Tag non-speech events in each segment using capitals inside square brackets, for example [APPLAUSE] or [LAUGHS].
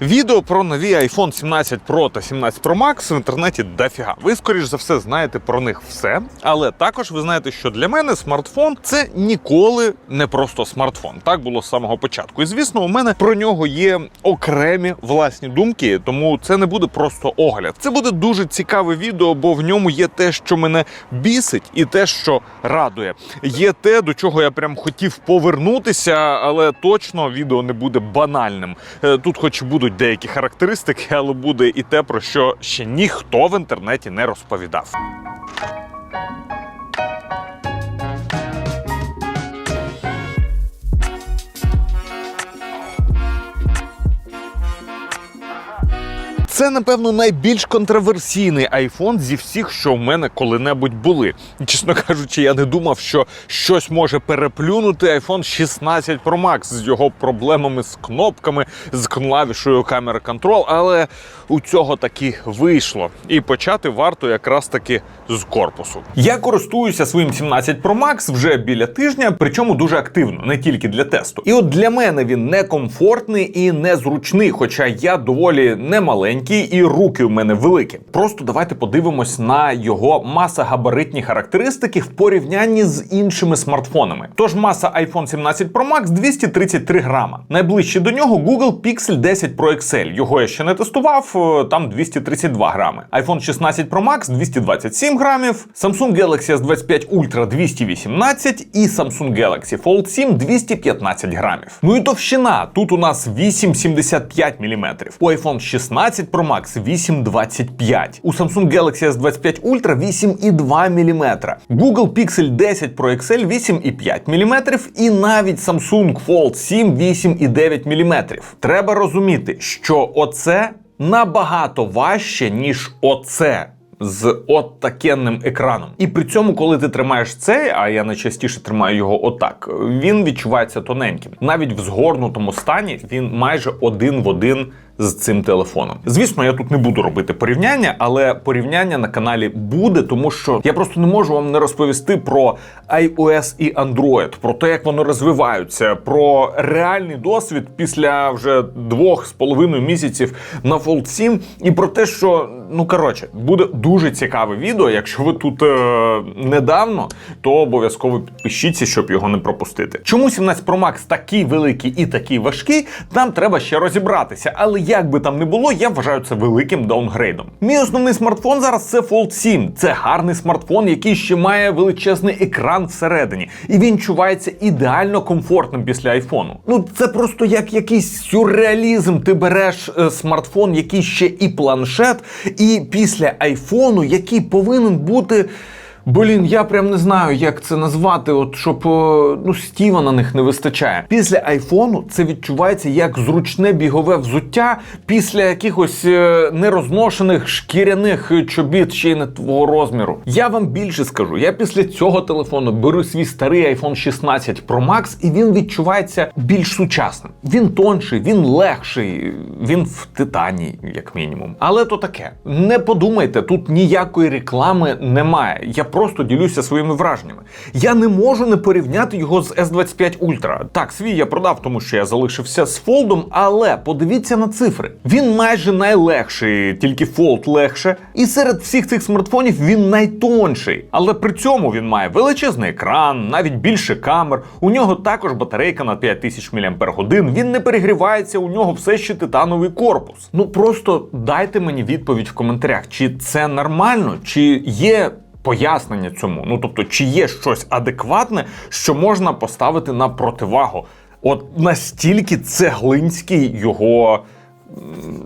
Відео про нові iPhone 17 Pro та 17 Pro Max в інтернеті дофіга. Ви, скоріш за все, знаєте про них все. Але також ви знаєте, що для мене смартфон це ніколи не просто смартфон. Так було з самого початку. І звісно, у мене про нього є окремі власні думки, тому це не буде просто огляд. Це буде дуже цікаве відео, бо в ньому є те, що мене бісить, і те, що радує. Є те, до чого я прям хотів повернутися, але точно відео не буде банальним. Е, Тут, хоч і будуть деякі характеристики, але буде і те, про що ще ніхто в інтернеті не розповідав. Це, напевно, найбільш контроверсійний айфон зі всіх, що в мене коли-небудь були. І, Чесно кажучи, я не думав, що щось може переплюнути iPhone 16 Pro Max з його проблемами з кнопками, з клавішою камери контрол, але у цього таки вийшло. І почати варто якраз таки з корпусу. Я користуюся своїм 17 Pro Max вже біля тижня, причому дуже активно, не тільки для тесту. І от для мене він некомфортний і незручний, хоча я доволі немаленький і руки в мене великі. Просто давайте подивимось на його масогабаритні характеристики в порівнянні з іншими смартфонами. Тож маса iPhone 17 Pro Max 233 грама. Найближче до нього Google Pixel 10 Pro XL. Його я ще не тестував, е, там 232 грами. iPhone 16 Pro Max 227 грамів, Samsung Galaxy S25 Ultra 218 і Samsung Galaxy Fold 7 215 грамів. Ну і товщина. Тут у нас 8,75 мм. У iPhone 16 Pro Max 8,25. У Samsung Galaxy S25 Ultra 8,2 мм. Google Pixel 10 Pro XL 8,5 мм і навіть Samsung Fold 7 8,9 мм. Треба розуміти, що оце набагато важче, ніж оце. З от такенним екраном. І при цьому, коли ти тримаєш цей, а я найчастіше тримаю його отак, він відчувається тоненьким. Навіть в згорнутому стані він майже один в один з цим телефоном. Звісно, я тут не буду робити порівняння, але порівняння на каналі буде, тому що я просто не можу вам не розповісти про iOS і Android, про те, як вони розвиваються, про реальний досвід після вже двох з половиною місяців на Fold 7, і про те, що ну коротше, буде дуже цікаве відео. Якщо ви тут е, недавно, то обов'язково підпишіться, щоб його не пропустити. Чому 17 Pro Max такий великий і такий важкий? Нам треба ще розібратися. Але як би там не було, я вважаю це великим даунгрейдом. Мій основний смартфон зараз це Fold 7. Це гарний смартфон, який ще має величезний екран всередині, і він чувається ідеально комфортним після айфону. Ну це просто як якийсь сюрреалізм. Ти береш е, смартфон, який ще і планшет, і після айфону, який повинен бути. Блін, я прям не знаю, як це назвати, от щоб е, ну стіва на них не вистачає. Після айфону це відчувається як зручне бігове взуття після якихось е, нерозношених шкіряних чобіт ще й не твого розміру. Я вам більше скажу. Я після цього телефону беру свій старий iPhone 16 Pro Max, і він відчувається більш сучасним. Він тонший, він легший, він в титані, як мінімум. Але то таке. Не подумайте, тут ніякої реклами немає. Я просто ділюся своїми враженнями. Я не можу не порівняти його з S25 Ultra. Так, свій я продав, тому що я залишився з фолдом, але подивіться на цифри. Він майже найлегший, тільки Fold легше. І серед всіх цих смартфонів він найтонший. Але при цьому він має величезний екран, навіть більше камер. У нього також батарейка на 5000 мАч. Він не перегрівається, у нього все ще титановий корпус. Ну просто дайте мені відповідь в коментарях, чи це нормально, чи є пояснення цьому. Ну тобто, чи є щось адекватне, що можна поставити на противагу? От настільки цеглинський його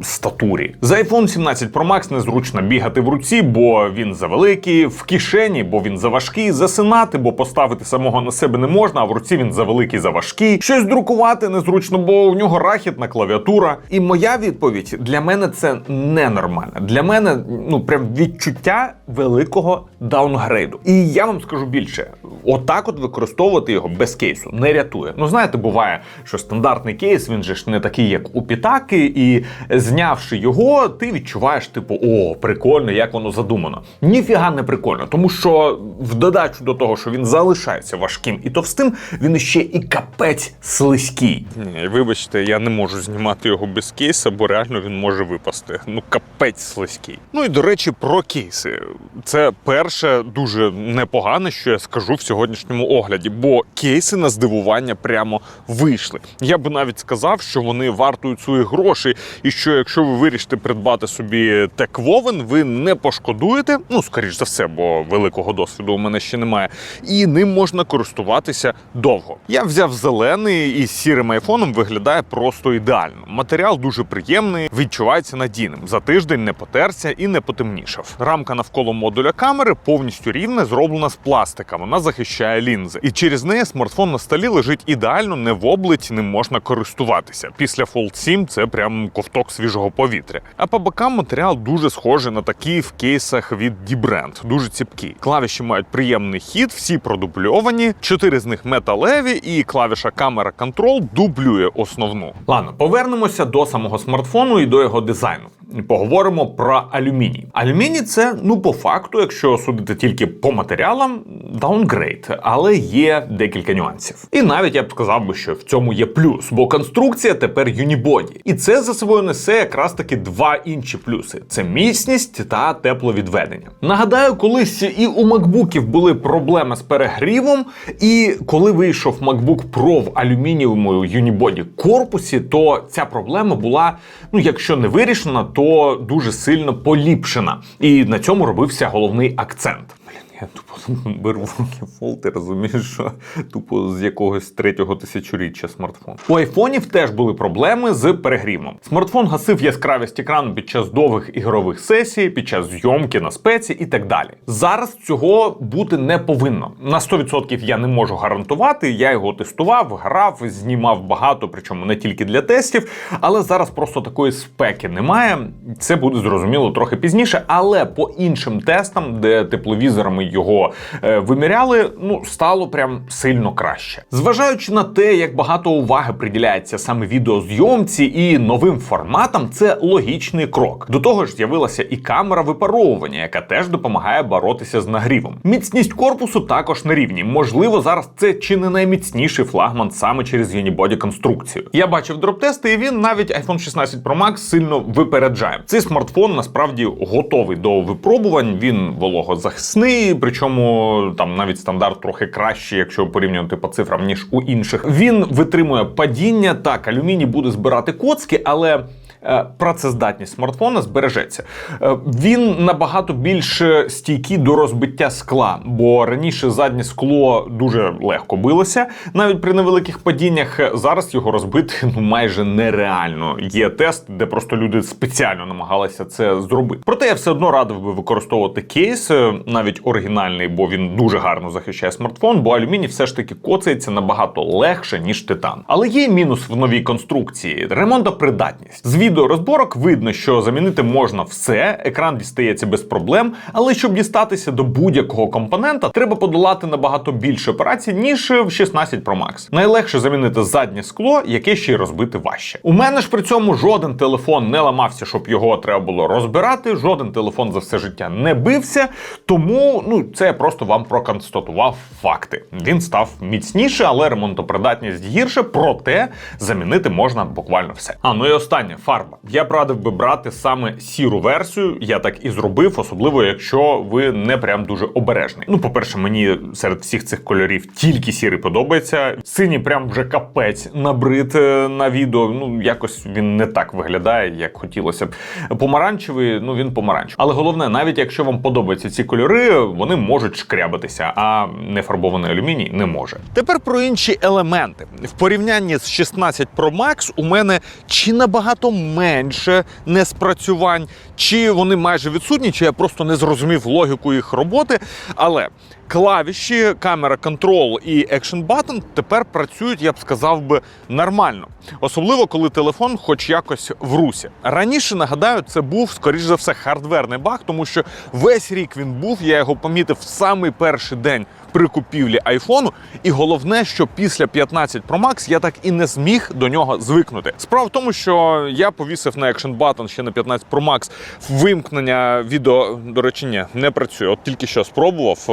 статурі. За iPhone 17 Pro Max незручно бігати в руці, бо він завеликий, в кишені, бо він заважкий, засинати, бо поставити самого на себе не можна, а в руці він завеликий, заважкий. Щось друкувати незручно, бо в нього рахітна клавіатура. І моя відповідь для мене це ненормально. Для мене ну прям відчуття великого даунгрейду. І я вам скажу більше: отак, от використовувати його без кейсу не рятує. Ну знаєте, буває, що стандартний кейс він же ж не такий, як у Пітаки, і знявши його, ти відчуваєш, типу, о, прикольно, як воно задумано. Ніфіга не прикольно, тому що в додачу до того, що він залишається важким і товстим, він ще і капець слизький. Ні, вибачте, я не можу знімати його без кейса, бо реально він може випасти. Ну, капець слизький. Ну і до речі, про кейси. Це перше дуже непогане, що я скажу в сьогоднішньому огляді, бо кейси на здивування прямо вийшли. Я би навіть сказав, що вони вартують свої гроші, і що якщо ви вирішите придбати собі теквовен, ви не пошкодуєте. Ну, скоріш за все, бо великого досвіду у мене ще немає. І ним можна користуватися довго. Я взяв зелений і сірим айфоном виглядає просто ідеально. Матеріал дуже приємний, відчувається надійним. За тиждень не потерся і не потемнішав. Рамка навколо модуля камери повністю рівна, зроблена з пластика. Вона захищає лінзи. І через неї смартфон на столі лежить ідеально, не воблить, ним можна користуватися. Після Fold 7 це прям ковток свіжого повітря. А по бокам матеріал дуже схожий на такі в кейсах від D-Brand, дуже ціпкі. Клавіші мають приємний хід, всі продубльовані. Чотири з них металеві, і клавіша камера контрол дублює основну. Ладно, повернемося до самого смартфону і до його дизайну. Поговоримо про алюміній. Алюміній це, ну по факту, якщо судити тільки по матеріалам, даунгрейд, але є декілька нюансів. І навіть я б сказав би, що в цьому є плюс, бо конструкція тепер юнібоді. І це за собою несе якраз таки два інші плюси: це міцність та тепловідведення. Нагадаю, колись і у макбуків були проблеми з перегрівом, і коли вийшов MacBook Pro в алюмінієвому юнібоді корпусі, то ця проблема була, ну якщо не вирішена, то дуже сильно поліпшена. І на цьому робився головний акцент. Я тупо [LAUGHS] беру в руки фолт і розумію, що тупо з якогось третього тисячоріччя смартфон. У айфонів теж були проблеми з перегрівом. Смартфон гасив яскравість екрану під час довгих ігрових сесій, під час зйомки на спеці і так далі. Зараз цього бути не повинно. На 100% я не можу гарантувати. Я його тестував, грав, знімав багато, причому не тільки для тестів. Але зараз просто такої спеки немає. Це буде зрозуміло трохи пізніше. Але по іншим тестам, де тепловізорами його е, виміряли, ну стало прям сильно краще. Зважаючи на те, як багато уваги приділяється саме відеозйомці і новим форматам, це логічний крок. До того ж, з'явилася і камера випаровування, яка теж допомагає боротися з нагрівом. Міцність корпусу також на рівні. Можливо, зараз це чи не найміцніший флагман саме через Unibody конструкцію. Я бачив дроп-тести, і він навіть iPhone 16 Pro Max сильно випереджає. Цей смартфон насправді готовий до випробувань. Він вологозахисний, причому там навіть стандарт трохи кращий, якщо порівнювати по цифрам, ніж у інших. Він витримує падіння. Так, алюміній буде збирати коцки, але. Е, Працездатність смартфона збережеться. Е, Він набагато більш стійкий до розбиття скла, бо раніше заднє скло дуже легко билося, навіть при невеликих падіннях. Зараз його розбити [LAUGHS] ну майже нереально. Є тест, де просто люди спеціально намагалися це зробити. Проте я все одно радив би використовувати кейс, е, навіть оригінальний, бо він дуже гарно захищає смартфон, бо алюміній все ж таки коцається набагато легше, ніж титан. Але є мінус в новій конструкції ремонтопридатність. Відеорозборок видно, що замінити можна все, екран дістається без проблем, але щоб дістатися до будь-якого компонента, треба подолати набагато більше операцій, ніж в 16 Pro Max. Найлегше замінити заднє скло, яке ще й розбити важче. У мене ж при цьому жоден телефон не ламався, щоб його треба було розбирати. Жоден телефон за все життя не бився. Тому ну це я просто вам проконстатував факти. Він став міцніше, але ремонтопридатність гірше. Проте замінити можна буквально все. А ну і останнє фарба. Я б радив би брати саме сіру версію. Я так і зробив, особливо якщо ви не прям дуже обережний. Ну, по-перше, мені серед всіх цих кольорів тільки сірий подобається. Синій прям вже капець набрид е, на відео. Ну якось він не так виглядає, як хотілося б. Помаранчевий, ну він помаранчевий. Але головне, навіть якщо вам подобаються ці кольори, вони можуть шкрябатися, а нефарбований алюміній не може. Тепер про інші елементи. В порівнянні з 16 Pro Max у мене чи набагато менше неспрацювань, чи вони майже відсутні, чи я просто не зрозумів логіку їх роботи. Але клавіші, камера контрол і Action Button тепер працюють, я б сказав би, нормально. Особливо, коли телефон хоч якось в русі. Раніше, нагадаю, це був, скоріш за все, хардверний баг, тому що весь рік він був, я його помітив в самий перший день при купівлі айфону. І головне, що після 15 Pro Max я так і не зміг до нього звикнути. Справа в тому, що я повісив на Action Button ще на 15 Pro Max вимкнення відео, до речі, не працює. От тільки що спробував.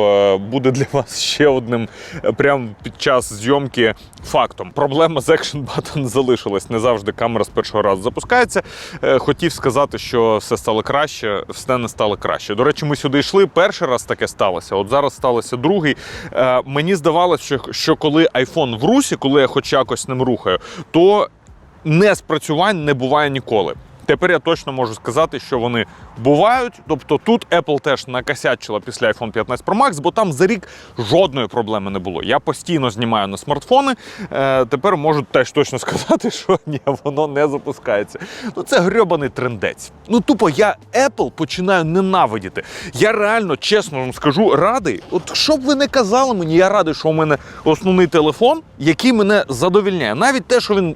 Буде для вас ще одним е, прямо під час зйомки фактом. Проблема з Action Button залишилась. Не завжди камера з першого разу запускається. Е, Хотів сказати, що все стало краще, все не стало краще. До речі, ми сюди йшли. Перший раз таке сталося. От зараз сталося другий. Е, Мені здавалося, що, коли iPhone в русі, коли я хоч якось ним рухаю, то неспрацювань не буває ніколи. Тепер я точно можу сказати, що вони бувають. Тобто тут Apple теж накосячила після iPhone 15 Pro Max, бо там за рік жодної проблеми не було. Я постійно знімаю на смартфони. Е, тепер можу теж точно сказати, [LAUGHS] що ні, воно не запускається. Ну це грьобаний трендець. Ну тупо я Apple починаю ненавидіти. Я реально чесно вам скажу, радий. От що б ви не казали мені, я радий, що у мене основний телефон, який мене задовільняє. Навіть те, що він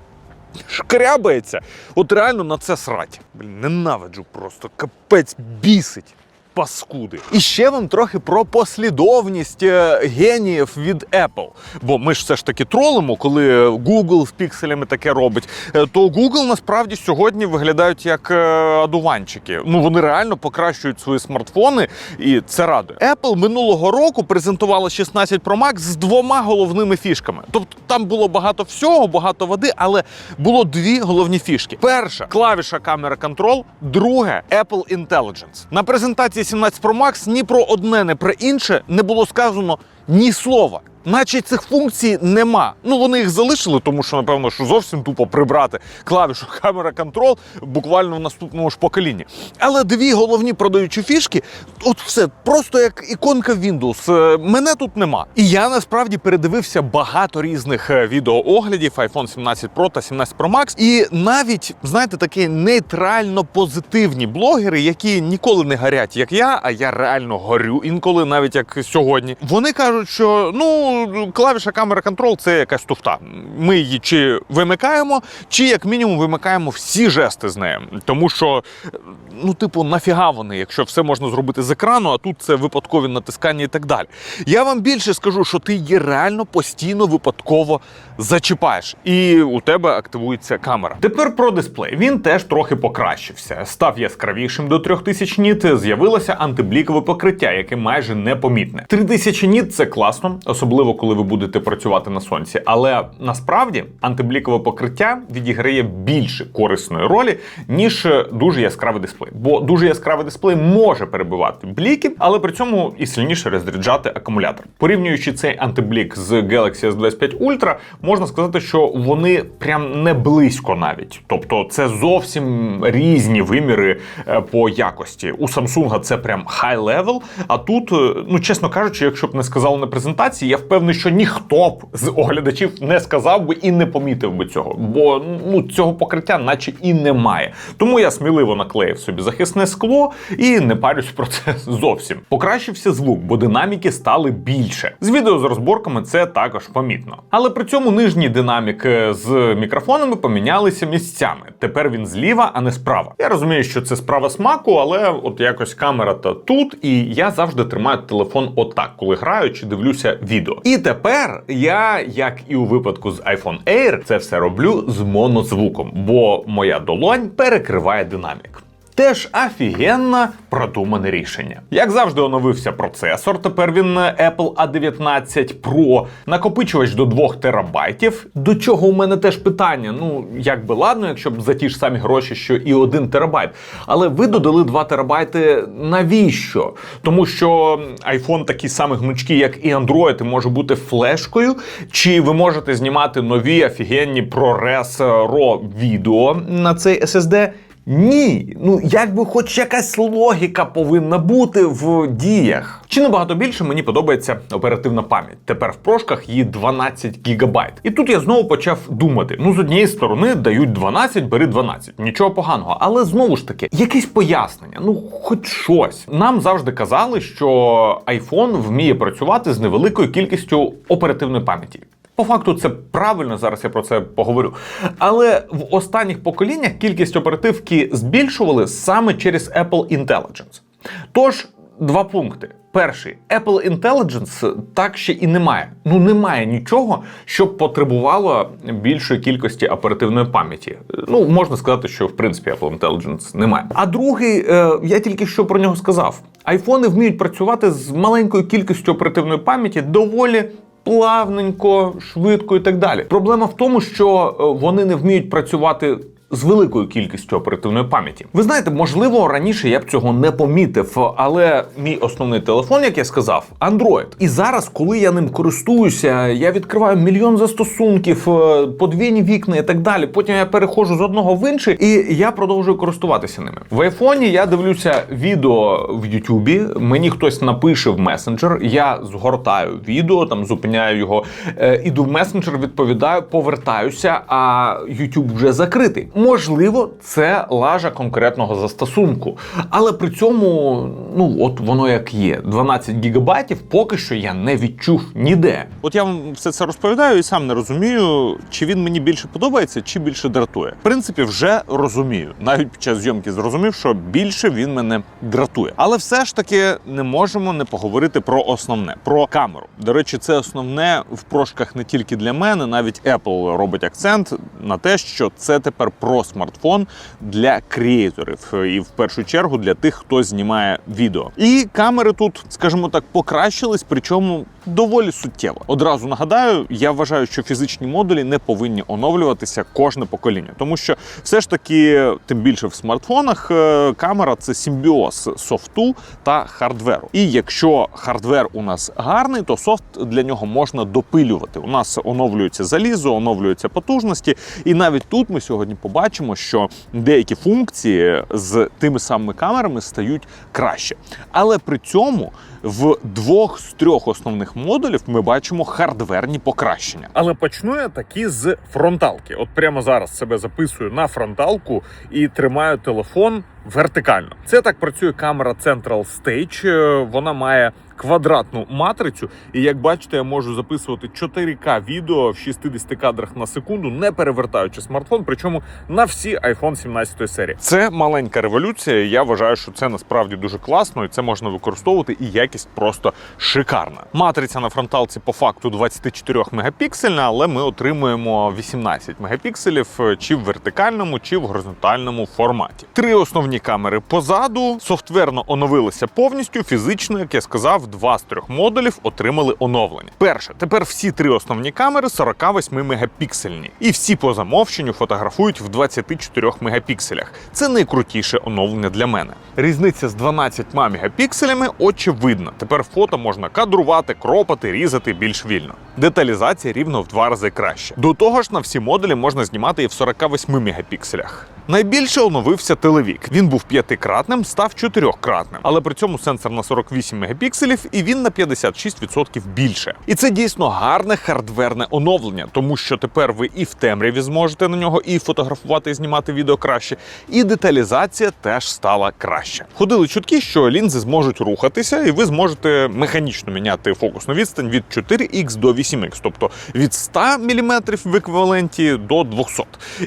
шкрябається. От реально на це срать. Блін, ненавиджу просто. Капець бісить. Паскуди. І ще вам трохи про послідовність е, геніїв від Apple. Бо ми ж все ж таки тролимо, коли Google з пікселями таке робить. Е, То Google насправді сьогодні виглядають як е, адуванчики. Ну вони реально покращують свої смартфони, і це радує. Apple минулого року презентувала 16 Pro Max з двома головними фішками. Тобто там було багато всього, багато води, але було дві головні фішки. Перша клавіша камера контрол, друге Apple Intelligence. На презентації 17 Pro Max ні про одне, ні про інше не було сказано ні слова. Наче цих функцій нема. Ну вони їх залишили, тому що напевно, що зовсім тупо прибрати клавішу [LAUGHS] камера контрол буквально в наступному ж поколінні. Але дві головні продаючі фішки, от все просто як іконка Windows. Е, Мене тут нема. І я насправді передивився багато різних е, відеооглядів iPhone 17 Pro та 17 Pro Max. І навіть знаєте, такі нейтрально позитивні блогери, які ніколи не горять, як я, а я реально горю інколи, навіть як сьогодні. Вони кажуть, що ну клавіша камера контрол це якась туфта. Ми її чи вимикаємо, чи як мінімум вимикаємо всі жести з нею. Тому що, ну, типу, нафіга вони, якщо все можна зробити з екрану, а тут це випадкові натискання і так далі. Я вам більше скажу, що ти її реально постійно випадково зачіпаєш, і у тебе активується камера. Тепер про дисплей. Він теж трохи покращився. Став яскравішим до 3000 ніт. З'явилося антиблікове покриття, яке майже непомітне. 3000 ніт це класно, особливо коли ви будете працювати на сонці. Але насправді антиблікове покриття відіграє більше корисної ролі, ніж дуже яскравий дисплей. Бо дуже яскравий дисплей може перебивати бліки, але при цьому і сильніше розряджати акумулятор. Порівнюючи цей антиблік з Galaxy S25 Ultra, можна сказати, що вони прям не близько навіть. Тобто це зовсім різні виміри е, по якості. У Samsung це прям high level, а тут, е, ну чесно кажучи, якщо б не сказали на презентації, я впевнений, що ніхто б з оглядачів не сказав би і не помітив би цього, бо ну цього покриття, наче і немає. Тому я сміливо наклеїв собі захисне скло і не парюсь про це [LAUGHS] зовсім. Покращився звук, бо динаміки стали більше. З відео з розборками це також помітно. Але при цьому нижній динамік е, з мікрофонами помінялися місцями. Тепер він зліва, а не справа. Я розумію, що це справа смаку, але от якось камера та тут, і я завжди тримаю телефон отак, коли граю чи дивлюся відео. І тепер я, як і у випадку з iPhone Air, це все роблю з монозвуком, бо моя долонь перекриває динамік. Теж офігенно продумане рішення. Як завжди, оновився процесор. Тепер він Apple A19 Pro, накопичувач до 2 терабайтів. До чого у мене теж питання. Ну як би ладно, якщо б за ті ж самі гроші, що і 1 терабайт. Але ви додали 2 терабайти. Навіщо? Тому що iPhone такий самий гнучкий, як і Android, і може бути флешкою. Чи ви можете знімати нові офігенні ProRes RAW відео на цей SSD? Ні, ну якби хоч якась логіка повинна бути в діях. Чи набагато більше мені подобається оперативна пам'ять. Тепер в прошках її 12 гігабайт. І тут я знову почав думати: ну з однієї сторони дають 12, бери 12. Нічого поганого, але знову ж таки, якесь пояснення, ну хоч щось. Нам завжди казали, що iPhone вміє працювати з невеликою кількістю оперативної пам'яті. По факту це правильно, зараз я про це поговорю. Але в останніх поколіннях кількість оперативки збільшували саме через Apple Intelligence. Тож, два пункти. Перший, Apple Intelligence так ще і немає. Ну немає нічого, що потребувало більшої кількості оперативної пам'яті. Ну можна сказати, що в принципі Apple Intelligence немає. А другий, е, я тільки що про нього сказав: айфони вміють працювати з маленькою кількістю оперативної пам'яті доволі плавненько, швидко і так далі. Проблема в тому, що е, вони не вміють працювати. З великою кількістю оперативної пам'яті. Ви знаєте, можливо, раніше я б цього не помітив, але мій основний телефон, як я сказав, Android. І зараз, коли я ним користуюся, я відкриваю мільйон застосунків, е, подвійні вікна і так далі. Потім я переходжу з одного в інший, і я продовжую користуватися ними. В айфоні я дивлюся відео в Ютубі. Мені хтось напише в месенджер. Я згортаю відео, там зупиняю його, е, іду в месенджер, відповідаю, повертаюся. А YouTube вже закритий. Можливо, це лажа конкретного застосунку, але при цьому, ну от воно як є. 12 гігабайтів поки що я не відчув ніде. От я вам все це розповідаю і сам не розумію, чи він мені більше подобається, чи більше дратує. В принципі, вже розумію. Навіть під час зйомки зрозумів, що більше він мене дратує. Але все ж таки не можемо не поговорити про основне про камеру. До речі, це основне в прошках не тільки для мене, навіть Apple робить акцент на те, що це тепер про смартфон для креаторів і в першу чергу для тих, хто знімає відео. І камери тут, скажімо так, покращились, причому доволі суттєво. Одразу нагадаю, я вважаю, що фізичні модулі не повинні оновлюватися кожне покоління, тому що все ж таки, тим більше в смартфонах, е, камера це симбіоз софту та хардверу. І якщо хардвер у нас гарний, то софт для нього можна допилювати. У нас оновлюється залізо, оновлюються потужності, і навіть тут ми сьогодні побачимо, що деякі функції з тими самими камерами стають краще. Але при цьому в двох з трьох основних модулів ми бачимо хардверні покращення. Але почну я таки з фронталки. От прямо зараз себе записую на фронталку і тримаю телефон вертикально. Це так працює камера Central Stage. Е, Вона має квадратну матрицю, і як бачите, я можу записувати 4К відео в 60 кадрах на секунду, не перевертаючи смартфон, причому на всі iPhone 17 серії. Це маленька революція. Я вважаю, що це насправді дуже класно, і це можна використовувати, і якість просто шикарна. Матриця на фронталці по факту 24 мегапіксельна, але ми отримуємо 18 мегапікселів е, чи в вертикальному, чи в горизонтальному форматі. Три основні камери позаду софтверно оновилися повністю. Фізично, як я сказав, два з трьох модулів отримали оновлення. Перше, тепер всі три основні камери 48 мегапіксельні, і всі по замовченню фотографують в 24 мегапікселях. Це найкрутіше оновлення для мене. Різниця з 12 мегапікселями очевидна. Тепер фото можна кадрувати, кропати, різати більш вільно. Деталізація рівно в два рази краще. До того ж, на всі модулі можна знімати і в 48 мегапікселях. Найбільше оновився телевік. Він був п'ятикратним, став чотирьохкратним, але при цьому сенсор на 48 мегапікселів і він на 56% більше. І це дійсно гарне хардверне оновлення, тому що тепер ви і в темряві зможете на нього і фотографувати, і знімати відео краще, і деталізація теж стала краще. Ходили чутки, що лінзи зможуть рухатися, і ви зможете механічно міняти фокусну відстань від 4х до 8х, тобто від 100 мм в еквіваленті до 200.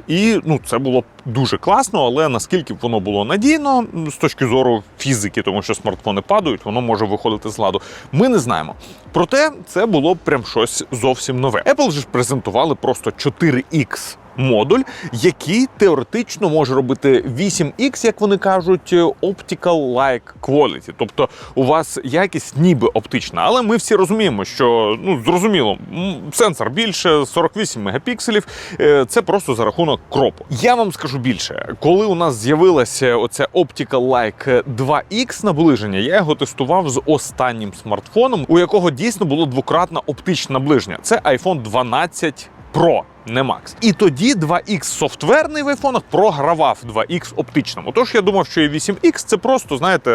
І ну це було дуже класно, але наскільки б воно було надійно з точки зору фізики, тому що смартфони падають, воно може виходити з ладу. Ми не знаємо. Проте це було б прям щось зовсім нове. Apple ж презентували просто 4X. Модуль, який теоретично може робити 8X, як вони кажуть, optical-like quality. Тобто у вас якість ніби оптична, але ми всі розуміємо, що ну зрозуміло, сенсор більше 48 мегапікселів. е, Це просто за рахунок кропу. Я вам скажу більше, коли у нас з'явилося оце optical-like 2X наближення, я його тестував з останнім смартфоном, у якого дійсно було двократне оптичне наближення. Це iPhone 12 Pro. Не макс. І тоді 2X софтверний в айфонах програвав 2X оптичному. Тож я думав, що і 8X це просто, знаєте,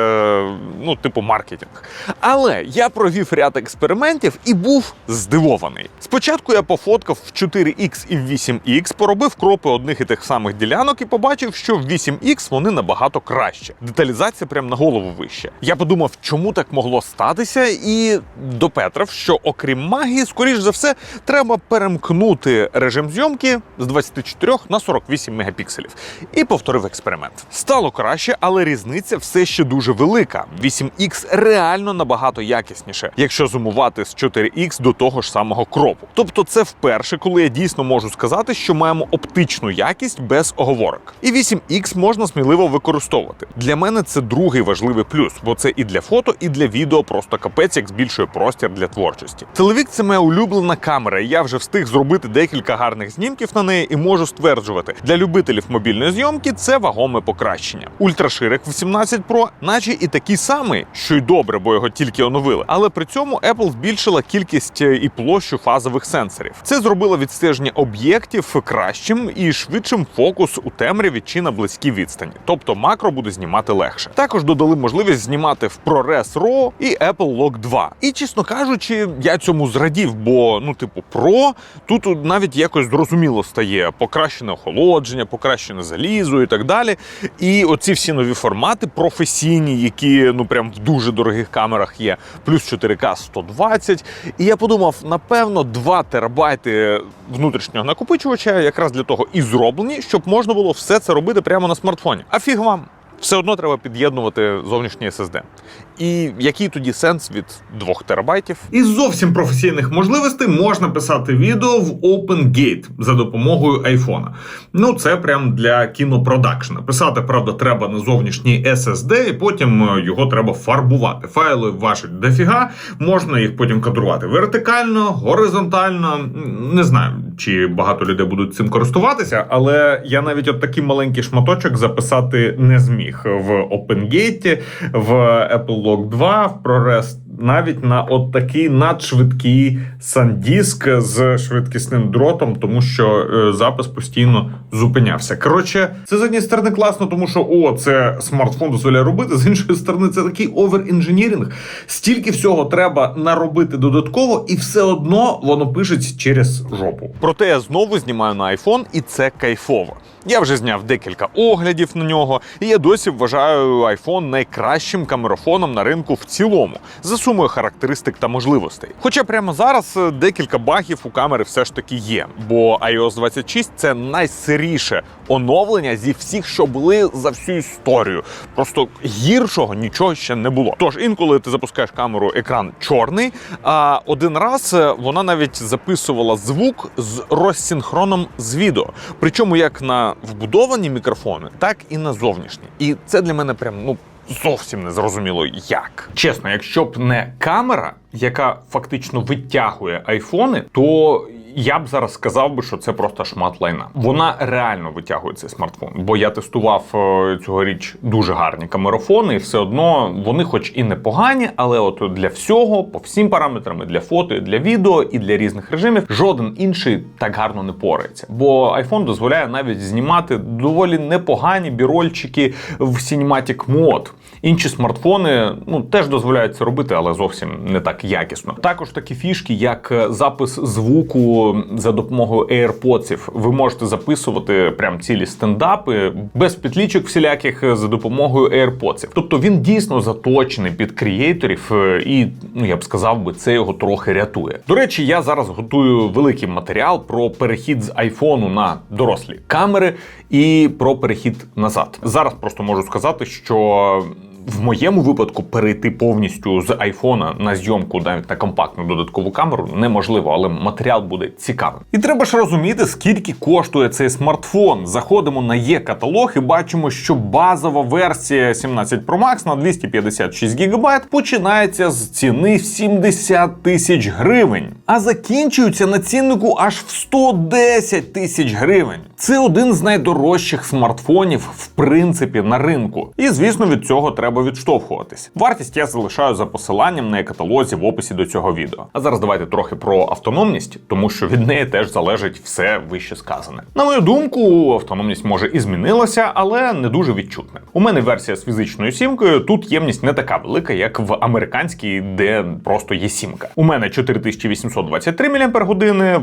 ну, типу маркетинг. Але я провів ряд експериментів і був здивований. Спочатку я пофоткав в 4X і в 8X, поробив кропи одних і тих самих ділянок і побачив, що в 8X вони набагато краще. Деталізація прям на голову вище. Я подумав, чому так могло статися, і допетрав, що окрім магії, скоріш за все, треба перемкнути режим зйомки з 24 на 48 мегапікселів. І повторив експеримент. Стало краще, але різниця все ще дуже велика. 8X реально набагато якісніше, якщо зумувати з 4X до того ж самого кропу. Тобто, це вперше, коли я дійсно можу сказати, що маємо оптичну якість без оговорок. І 8X можна сміливо використовувати. Для мене це другий важливий плюс, бо це і для фото, і для відео просто капець, як збільшує простір для творчості. Телевік це моя улюблена камера. і Я вже встиг зробити декілька гарних знімків на неї і можу стверджувати, для любителів мобільної зйомки це вагоме покращення. Ультраширик 18 Pro, наче і такий самий, що й добре, бо його тільки оновили. Але при цьому Apple збільшила кількість е, і площу фазових сенсорів. Це зробило відстеження об'єктів кращим і швидшим фокус у темряві чи на близькій відстані. Тобто макро буде знімати легше. Також додали можливість знімати в ProRes RAW і Apple Log 2. І чесно кажучи, я цьому зрадів, бо ну, типу, Pro тут навіть якось зрозуміло стає покращене охолодження, покращене залізо і так далі. І оці всі нові формати професійні, які ну прям в дуже дорогих камерах є, плюс 4К 120. І я подумав, напевно, 2 терабайти внутрішнього накопичувача якраз для того і зроблені, щоб можна було все це робити прямо на смартфоні. А фіг вам. Все одно треба під'єднувати зовнішній SSD. І який тоді сенс від 2 терабайтів? Із зовсім професійних можливостей можна писати відео в OpenGate за допомогою айфона. Ну це прям для кінопродакшена. Писати, правда, треба на зовнішній SSD, і потім е, його треба фарбувати. Файли важать дофіга, можна їх потім кадрувати вертикально, горизонтально. Не знаю, чи багато людей будуть цим користуватися, але я навіть от такий маленький шматочок записати не зміг в OpenGate, в Apple Log 2, в ProRes навіть на от такий надшвидкий SanDisk з швидкісним дротом, тому що е, запис постійно зупинявся. Коротше, це з однієї сторони класно, тому що о, це смартфон дозволяє робити. З іншої сторони, це такий овер-інженірінг. Стільки всього треба наробити додатково, і все одно воно пишеться через жопу. Проте я знову знімаю на iPhone, і це кайфово. Я вже зняв декілька оглядів на нього, і я досі вважаю iPhone найкращим камерафоном на ринку в цілому за сумою характеристик та можливостей. Хоча прямо зараз е, декілька багів у камери все ж таки є, бо iOS 26 це найсиріше оновлення зі всіх, що були за всю історію. Просто гіршого нічого ще не було. Тож інколи ти запускаєш камеру, екран чорний. А один раз е, вона навіть записувала звук з розсинхроном з відео. Причому як на вбудовані мікрофони, так і на зовнішні. І це для мене прям ну. Зовсім не зрозуміло як. Чесно, якщо б не камера, яка фактично витягує айфони, то я б зараз сказав би, що це просто шмат лайна. Вона реально витягує цей смартфон, бо я тестував е, цьогоріч дуже гарні камерафони, і все одно вони, хоч і непогані, але от для всього, по всім параметрам, і для фото, і для відео, і для різних режимів, жоден інший так гарно не порається. Бо iPhone дозволяє навіть знімати доволі непогані бірольчики в Cinematic Mode. Інші смартфони ну теж дозволяють це робити, але зовсім не так якісно. Також такі фішки, як е, запис звуку за допомогою AirPods. Ви можете записувати прям цілі стендапи без підлічок всіляких е, за допомогою AirPods. Тобто він дійсно заточений під креаторів, е, і ну я б сказав би, це його трохи рятує. До речі, я зараз готую великий матеріал про перехід з айфону на дорослі камери і про перехід назад. Зараз просто можу сказати, що. В моєму випадку перейти повністю з айфона на зйомку навіть на компактну додаткову камеру неможливо, але матеріал буде цікавим. І треба ж розуміти, скільки коштує цей смартфон. Заходимо на є-каталог і бачимо, що базова версія 17 Pro Max на 256 ГБ починається з ціни в 70 тисяч гривень, а закінчується на ціннику аж в 110 тисяч гривень. Це один з найдорожчих смартфонів, в принципі, на ринку. І звісно, від цього треба відштовхуватись. Вартість я залишаю за посиланням на каталозі в описі до цього відео. А зараз давайте трохи про автономність, тому що від неї теж залежить все вище сказане. На мою думку, автономність може і змінилася, але не дуже відчутна. У мене версія з фізичною сімкою. Тут ємність не така велика, як в американській, де просто є сімка. У мене 4823 мАч,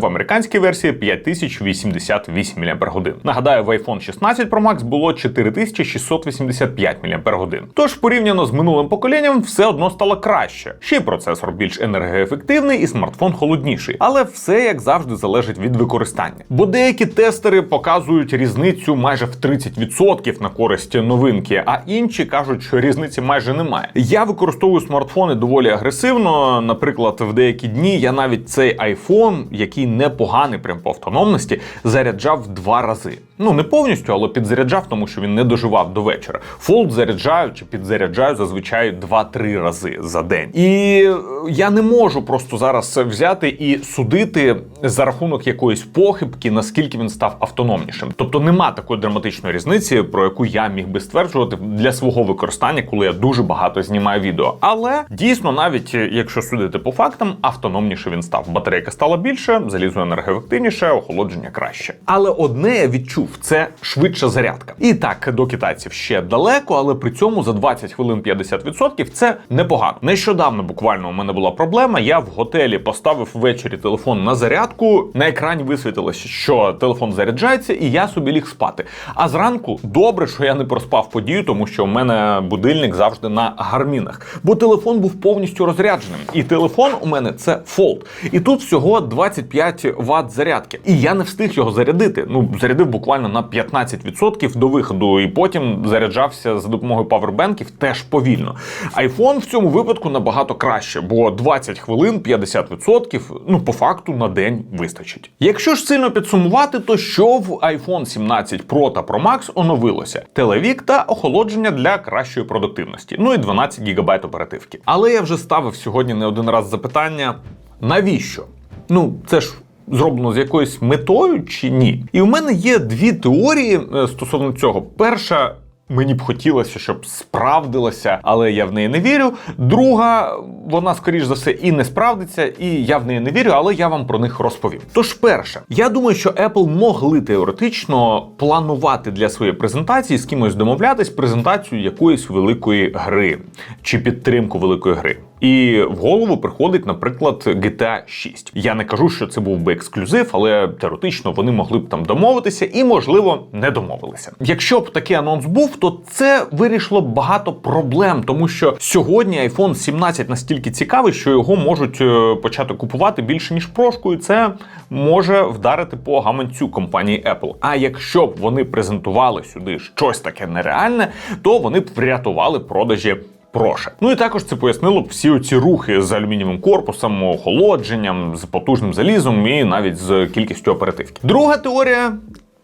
в американській версії 5088 мАч. Нагадаю, в iPhone 16 Pro Max було 4685 мАч. Тож порівняно з минулим поколінням все одно стало краще. Ще й процесор більш енергоефективний і смартфон холодніший. Але все як завжди залежить від використання. Бо деякі тестери показують різницю майже в 30% на користь новинки, а інші кажуть, що різниці майже немає. Я використовую смартфони доволі агресивно. Наприклад, в деякі дні я навіть цей iPhone, який непоганий прям по автономності, заряджав два рази. Ну не повністю, але підзаряджав, тому що він не доживав до вечора. Fold заряджаю чи підзаряджаю зазвичай 2-3 рази за день. І е, я не можу просто зараз взяти і судити за рахунок якоїсь похибки, наскільки він став автономнішим. Тобто нема такої драматичної різниці, про яку я міг би стверджувати для свого використання, коли я дуже багато знімаю відео. Але дійсно, навіть е, якщо судити по фактам, автономніше він став. Батарейка стала більше, залізо енергоефективніше, охолодження краще. Але одне я відчув це швидша зарядка. І так, до китайців ще далеко, але при цьому за 20 хвилин 50% це непогано. Нещодавно буквально у мене була проблема. Я в готелі поставив ввечері телефон на зарядку. На екрані висвітилося, що телефон заряджається, і я собі ліг спати. А зранку добре, що я не проспав подію, тому що у мене будильник завжди на гармінах. Бо телефон був повністю розрядженим. І телефон у мене це Fold. І тут всього 25 Вт зарядки. І я не встиг його зарядити. Ну, зарядив буквально на 15% до виходу, і потім заряджався за допомогою павербенків теж повільно. iPhone в цьому випадку набагато краще, бо 20 хвилин 50%, ну по факту на день вистачить. Якщо ж сильно підсумувати, то що в iPhone 17 Pro та Pro Max оновилося? Телевік та охолодження для кращої продуктивності. Ну і 12 ГБ оперативки. Але я вже ставив сьогодні не один раз запитання: навіщо? Ну, це ж зроблено з якоюсь метою чи ні? І у мене є дві теорії е, стосовно цього. Перша. Мені б хотілося, щоб справдилася, але я в неї не вірю. Друга, вона скоріш за все і не справдиться, і я в неї не вірю, але я вам про них розповім. Тож, перше, я думаю, що Apple могли теоретично планувати для своєї презентації з кимось домовлятись презентацію якоїсь великої гри чи підтримку великої гри. І в голову приходить, наприклад, GTA 6. Я не кажу, що це був би ексклюзив, але теоретично вони могли б там домовитися і, можливо, не домовилися. Якщо б такий анонс був, то це вирішило багато проблем, тому що сьогодні iPhone 17 настільки цікавий, що його можуть е, почати купувати більше ніж прошку, і це може вдарити по гаманцю компанії Apple. А якщо б вони презентували сюди щось таке нереальне, то вони б врятували продажі проше. Ну і також це пояснило б всі оці рухи з алюмінієвим корпусом, охолодженням, з потужним залізом і навіть з кількістю оперативки. Друга теорія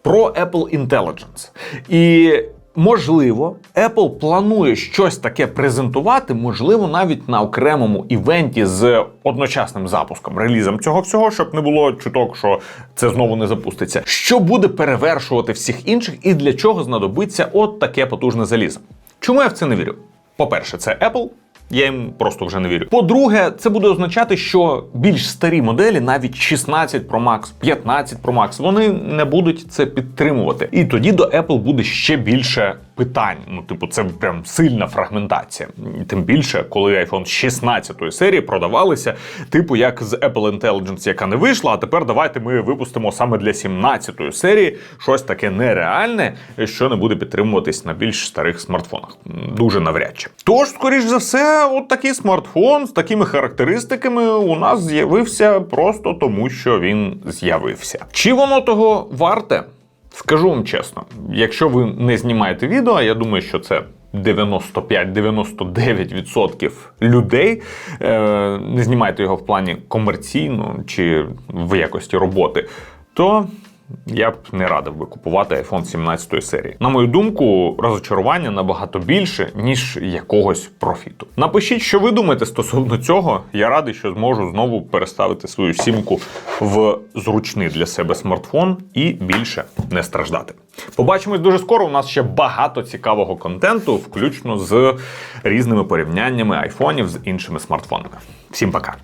про Apple Intelligence. І Можливо, Apple планує щось таке презентувати, можливо, навіть на окремому івенті з одночасним запуском, релізом цього всього, щоб не було чуток, що це знову не запуститься. Що буде перевершувати всіх інших, і для чого знадобиться от таке потужне залізо? Чому я в це не вірю? По-перше, це Apple. Я їм просто вже не вірю. По-друге, це буде означати, що більш старі моделі, навіть 16 Pro Max, 15 Pro Max, вони не будуть це підтримувати. І тоді до Apple буде ще більше питань. Ну, типу, це прям сильна фрагментація. Тим більше, коли iPhone 16 серії продавалися, типу як з Apple Intelligence, яка не вийшла, а тепер давайте ми випустимо саме для 17 серії щось таке нереальне, що не буде підтримуватись на більш старих смартфонах. Дуже навряд чи. Тож, скоріш за все, от такий смартфон з такими характеристиками у нас з'явився просто тому, що він з'явився. Чи воно того варте? Скажу вам чесно, якщо ви не знімаєте відео, я думаю, що це 95-99% людей е, не знімаєте його в плані комерційно чи в якості роботи, то я б не радив би купувати iPhone 17 серії. На мою думку, розочарування набагато більше, ніж якогось профіту. Напишіть, що ви думаєте стосовно цього. Я радий, що зможу знову переставити свою сімку в зручний для себе смартфон і більше не страждати. Побачимось дуже скоро. У нас ще багато цікавого контенту, включно з різними порівняннями айфонів з іншими смартфонами. Всім пока!